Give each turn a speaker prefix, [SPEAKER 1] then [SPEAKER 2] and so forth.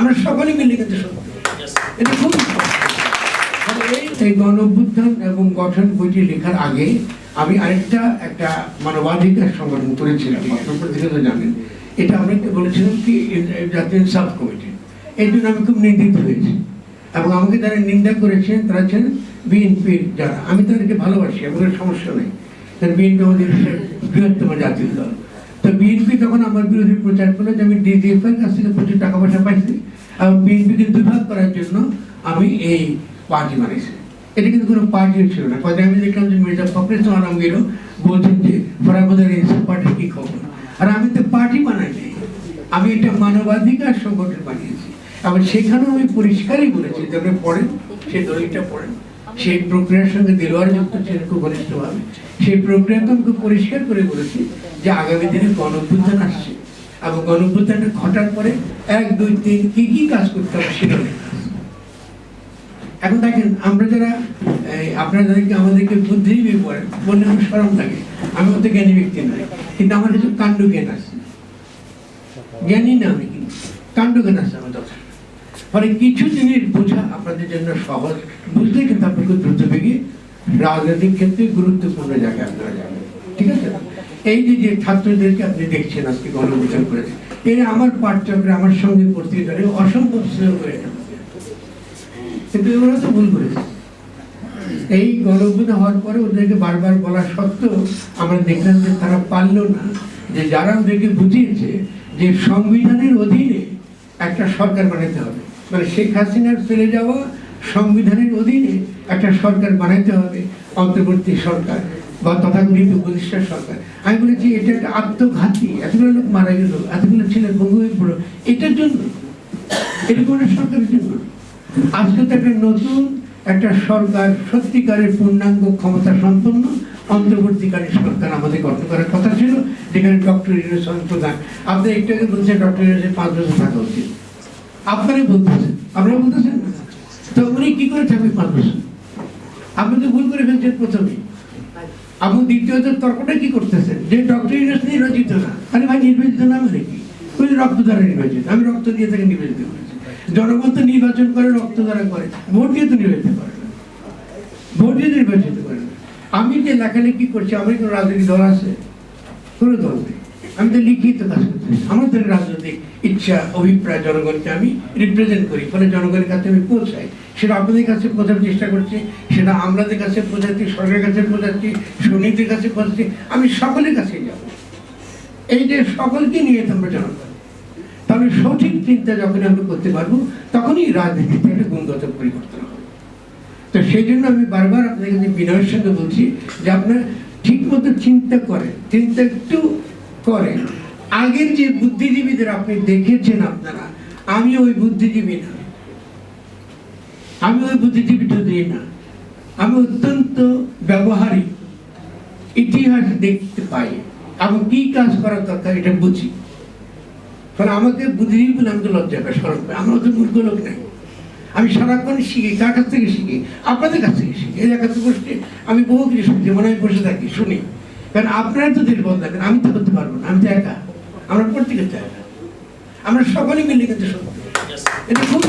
[SPEAKER 1] আমরা সকলে মিলে কিন্তু সত্য এটা খুব এই এবং গঠন বইটি লেখার আগে আমি আরেকটা একটা মানবাধিকার সংগঠন করেছিলাম জানেন। এটা বলেছিলাম কি? জাতীয় কমিটি। জন্য আমি খুব নিন্দিত হয়েছি। এবং আমাকে যারা নিন্দা করেছেন, তারা ছিলেন বিএনপির যারা। আমি তাদেরকে ভালোবাসি আমার সমস্যা নেই। বিএনপি আমাদের বৃহত্তম জাতীয় দল। তো বিএনপি তখন আমার বিরোধী প্রচার করল যে আমি ডিজিএফ এর কাছ থেকে প্রচুর টাকা পয়সা পাইছি এবং বিএনপিকে দুর্ভাগ করার জন্য আমি এই পার্টি বানিয়েছি এটা কিন্তু কোনো পার্টি ছিল না। পরে আমি দেখলাম যে মির্জা ফখরুল আলমগীরও বলছেন যে ফরাবদের এই পার্টির কি খবর? আর আমি তো পার্টি বানাইনি আমি এটা মানবাধিকার সংগঠন বানিয়েছি। আবার সেখানেও আমি পরিষ্কারই বলেছি যে আপনি পড়েন সেই দলিলটা পড়েন। সেই প্রক্রিয়ার সঙ্গে দেলোয়ার যুক্ত ছিলেন খুব ঘনিষ্ঠভাবে। সেই প্রক্রিয়াকে আমি খুব পরিষ্কার করে বলেছি যে আগামী দিনে গণঅভ্যুত্থান আসছে। এবং গণঅভ্যুত্থানটা ঘটার পরে এক, দুই, তিন কি কি কাজ করতে হবে সেটা। এখন দেখেন, আমরা যারা আপনারা যাদেরকে আমাদেরকে বুদ্ধিজীবী পড়েন বললে আমার সরম লাগে। আমি অত জ্ঞানী ব্যক্তি নয় কিন্তু আমার কিছু কাণ্ড জ্ঞান আছে। জ্ঞানী না আমি কিন্তু, কাণ্ড জ্ঞান আছে আমার যথেষ্ট। ফলে কিছু জিনিস বোঝা আপনাদের জন্য সহজ। বুঝলে কিন্তু আপনি খুব দ্রুত বেগে রাজনৈতিক ক্ষেত্রে গুরুত্বপূর্ণ জায়গায় আপনারা যাবেন। ঠিক আছে? এই যে যে ছাত্রদেরকে আপনি দেখছেন আজকে গণবিচার করেছে, এরা আমার পাঠচক্রে, আমার সঙ্গে পড়তে গেলে অসম্ভব স্নেহ করে কিন্তু ওরা তো ভুল করেছে। এই গণভূত হওয়ার পরে ওদেরকে বারবার বলা সত্ত্বেও আমরা দেখলাম যে তারা পারল না, যে যারা ওদেরকে বুঝিয়েছে যে সংবিধানের অধীনে একটা সরকার বানাতে হবে। মানে শেখ হাসিনার ফেলে যাওয়া সংবিধানের অধীনে একটা সরকার বানাতে হবে, অন্তর্বর্তী সরকার বা তথাকথিত উপদেষ্টা সরকার। আমি বলেছি, এটা একটা আত্মঘাতী, এতগুলো লোক মারা গেল, এতগুলো ছেলে বহু হয়ে পড়ল, এটার জন্য, এটা কোনো সরকারের জন্য আজকে তো একটা নতুন একটা সরকার, সত্যিকারের পূর্ণাঙ্গ ক্ষমতা সম্পন্ন অন্তর্বর্তীকালীন সরকার আমাদের গঠন করার কথা ছিল, যেখানে ডক্টর ইউনুস প্রধান আপনি একটু আগে বলছেন, ডক্টর ইউনুসের পাঁচ বছর থাকা উচিত। আপনারাই বলতেছেন? উনি কি করে পাঁচ বছর আপনি তো ভুল করে ফেলছেন প্রথমে। আপনি দ্বিতীয়ত তর্কটা কি করতেছেন? যে ডক্টর ইউনুস নির্বাচিত না। আরে ভাই, নির্বাচিত না মানে কি? ওই রক্ত দ্বারা নির্বাচিত। আমি রক্ত দিয়ে তাকে নির্বাচিত করেছি। জনগণ তো নির্বাচন করে, রক্ত দ্বারা করে। ভোট দিয়ে তো নির্বাচিত করে না। ভোট দিয়ে নির্বাচিত করে না। আমি যে লেখালেখি করছি, আমার কোনো রাজনৈতিক দল আছে? কোনো দল নেই। আমি তো লিখিত করতেছি আমার রাজনৈতিক ইচ্ছা, অভিপ্রায় জনগণকে আমি রিপ্রেজেন্ট করি। ফলে জনগণের কাছে আমি পৌঁছাই। সেটা আপনাদের কাছে পৌঁছার চেষ্টা করছি, সেটা আমাদের কাছে পৌঁছাচ্ছি, সরকারের কাছে পৌঁছাচ্ছি, সৈনিকদের কাছে পৌঁছাচ্ছি। আমি সকলের কাছে যাব। এই যে সকলকে নিয়ে তোমরা জনগণ। তাহলে সঠিক চিন্তা যখন আমরা করতে পারব, তখনই রাজনীতিতে একটা গুণগত পরিবর্তন হবে। তো সেই জন্য আমি বারবার আপনাদের কাছে বিনয়ের সঙ্গে বলছি যে আপনার ঠিক মতো চিন্তা করেন। চিন্তা একটু করেন। আগের যে বুদ্ধিজীবীদের আপনি দেখেছেন আপনারা, আমি ওই বুদ্ধিজীবী না। আমি ওই বুদ্ধিজীবী দিই না। আমি অত্যন্ত ব্যবহারিক, ইতিহাস দেখতে পাই এবং কি কাজ করার দরকার এটা বুঝি। ফলে আমাকে বুদ্ধিজীবী বলে আমাকে লজ্জা করে স্মরণ পায় আমার তো মূর্খ লোক নেই। আমি সারাক্ষণ শিখি, কার কাছ থেকে শিখি? আপনাদের কাছ থেকে শিখি। এই জায়গাতে বসে আমি বহু কিছু শুনছি মনে হয় বসে থাকি, শুনি। কারণ আপনারা তো দিল দেখেন আমি তো করতে পারব না, আমি তো একা। আমরা প্রত্যেকে তো আমরা সকলেই মিলে কিন্তু সত্য। এটা খুব